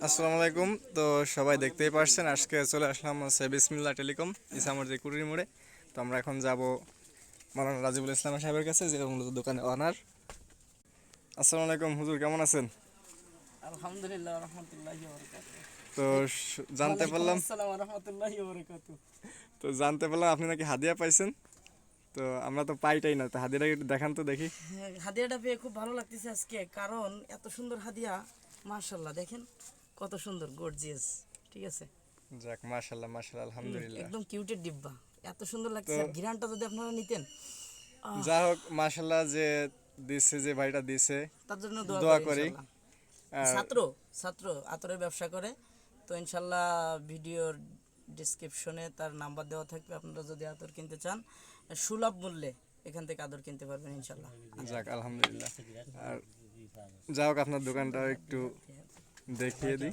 আসসালামু আলাইকুম। তো সবাই দেখতেই পারছেন আজকে চলে আসলাম হচ্ছে বিসমিল্লা টেলিকম ইসামর্জি কুড়ির মোড়ে। তো আমরা এখন যাব মালানা রাজিবুল ইসলাম সাহেবের কাছে যে মূলত দোকানে অনার আসসালামু আলাইকুম হুজুর কেমন আছেন? আলহামদুলিল্লাহ রহমতুল্লাহি তো জানতে পারলাম রহমতুল্লাহি তো জানতে পারলাম আপনি নাকি হাদিয়া পাইছেন। তো আমরা তো পাইটাই না তো হাদিয়াটা একটু দেখান তো দেখি। হ্যাঁ, হাদিয়াটা পেয়ে খুব ভালো লাগতেছে আজকে কারণ এত সুন্দর হাদিয়া মাশাল্লাহ দেখেন। কত সুন্দর গর্জিয়াস ঠিক আছে? যাক মাশাল্লাহ মাশাল্লাহ আলহামদুলিল্লাহ। একদম কিউটের ডিব্বা এত সুন্দর লাগছে। আর ঘিরানটা যদি আপনারা নিতেন যা হোক মাশাল্লাহ যে দিচ্ছে যে ভাইটা দিছে তার জন্য দোয়া। করি ছাত্র ছাত্র আতরের ব্যবসা করে। তো ইনশাল্লাহ ভিডিওর ডিসক্রিপশনে তার নাম্বার দেওয়া থাকবে। আপনারা যদি আতর কিনতে চান সুলভ মূল্যে এখান থেকে আদর কিনতে পারবেন ইনশাল্লাহ যাক আলহামদুলিল্লাহ। আর যা হোক আপনার দোকানটা একটু দেখিয়ে দিই